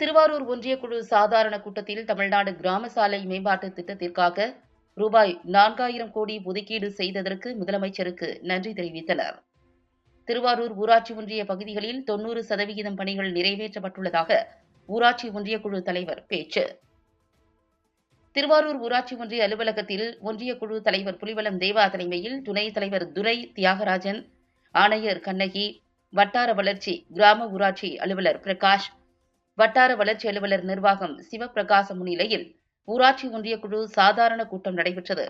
திருவாரூர் ஒன்றிய குழு சாதாரண கூட்டத்தில் தமிழ்நாடு கிராம சாலை மேம்பாட்டு திட்டத்திற்காக ரூபாய் நான்காயிரம் கோடி ஒதுக்கீடு செய்ததற்கு முதலமைச்சருக்கு நன்றி தெரிவித்தனர். திருவாரூர் ஊராட்சி ஒன்றிய பகுதிகளில் தொன்னூறு சதவிகிதம் பணிகள் நிறைவேற்றப்பட்டுள்ளதாக ஊராட்சி ஒன்றிய குழு தலைவர் பேச்சு. திருவாரூர் ஊராட்சி ஒன்றிய அலுவலகத்தில் ஒன்றிய குழு தலைவர் புலிவலம் தேவா தலைமையில் துணைத் தலைவர் துரை தியாகராஜன் ஆணையர் கண்ணகி வட்டார வளர்ச்சி கிராம ஊராட்சி அலுவலர் பிரகாஷ் வட்டார வளர்ச்சி அலுவலர் நிர்வாகம் சிவபிரகாசம் முன்னிலையில் ஊராட்சி ஒன்றிய குழு சாதாரண கூட்டம் நடைபெற்றது.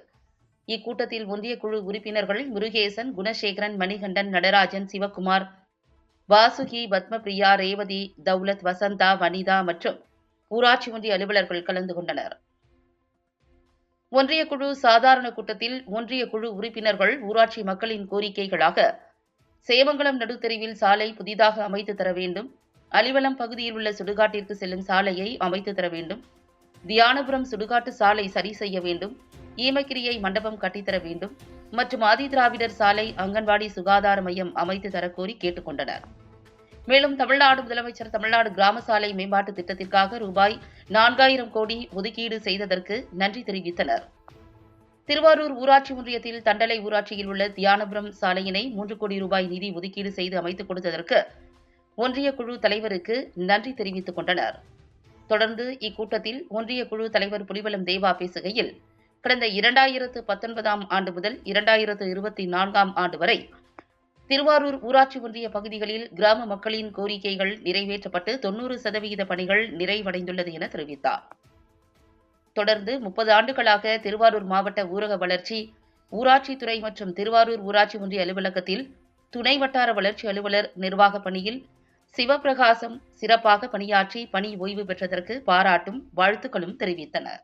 இக்கூட்டத்தில் ஒன்றிய குழு உறுப்பினர்கள் முருகேசன் குணசேகரன் மணிகண்டன் நடராஜன் சிவகுமார் வாசுகி பத்மபிரியா ரேவதி தௌலத் வசந்தா வனிதா மற்றும் ஊராட்சி ஒன்றிய அலுவலர்கள் கலந்து கொண்டனர். ஒன்றிய குழு சாதாரண கூட்டத்தில் ஒன்றிய குழு உறுப்பினர்கள் ஊராட்சி மக்களின் கோரிக்கைகளாக சேமங்கலம் நடுத்தெருவில் சாலை புதிதாக அமைத்து தர வேண்டும் அலிவலம் பகுதியில் உள்ள சுடுகாட்டிற்கு செல்லும் சாலையை அமைத்து தர வேண்டும். தியானபுரம் சுடுகாட்டு சாலை சரி செய்ய வேண்டும். ஈமக்கிரியை மண்டபம் கட்டித்தர வேண்டும். மற்றும் ஆதிதிராவிடர் சாலை அங்கன்வாடி சுகாதார மையம் அமைத்து தரக்கோரி கேட்டுக்கொண்டனர் மேலும் தமிழ்நாடு முதலமைச்சர் தமிழ்நாடு கிராம சாலை மேம்பாட்டு திட்டத்திற்காக ரூபாய் நான்காயிரம் கோடி ஒதுக்கீடு செய்ததற்கு நன்றி தெரிவித்தனர். திருவாரூர் ஊராட்சி ஒன்றியத்தில் தண்டலை ஊராட்சியில் உள்ள தியானபுரம் சாலையினை மூன்று கோடி ரூபாய் நிதி ஒதுக்கீடு செய்து அமைத்துக் கொடுத்ததற்கு ஒன்றிய குழு தலைவருக்கு நன்றி தெரிவித்துக் கொண்டனர். தொடர்ந்து இக்கூட்டத்தில் ஒன்றிய குழு தலைவர் புலிவலம் தேவா பேசுகையில் கடந்த இரண்டாயிரத்து பத்தொன்பதாம் ஆண்டு முதல் இரண்டாயிரத்து இருபத்தி நான்காம் ஆண்டு வரை திருவாரூர் ஊராட்சி ஒன்றிய பகுதிகளில் கிராம மக்களின் கோரிக்கைகள் நிறைவேற்றப்பட்டு தொன்னூறு சதவிகித பணிகள் நிறைவடைந்துள்ளது என தெரிவித்தார். தொடர்ந்து முப்பது ஆண்டுகளாக திருவாரூர் மாவட்ட ஊரக வளர்ச்சி ஊராட்சித்துறை மற்றும் திருவாரூர் ஊராட்சி ஒன்றிய அலுவலகத்தில் துணை வட்டார வளர்ச்சி அலுவலர் நிர்வாக பணியில் சிவபிரகாசம் சிறப்பாக பணியாற்றி பணி ஓய்வு பெற்றதற்கு பாராட்டும் வாழ்த்துக்களும் தெரிவித்தனர்.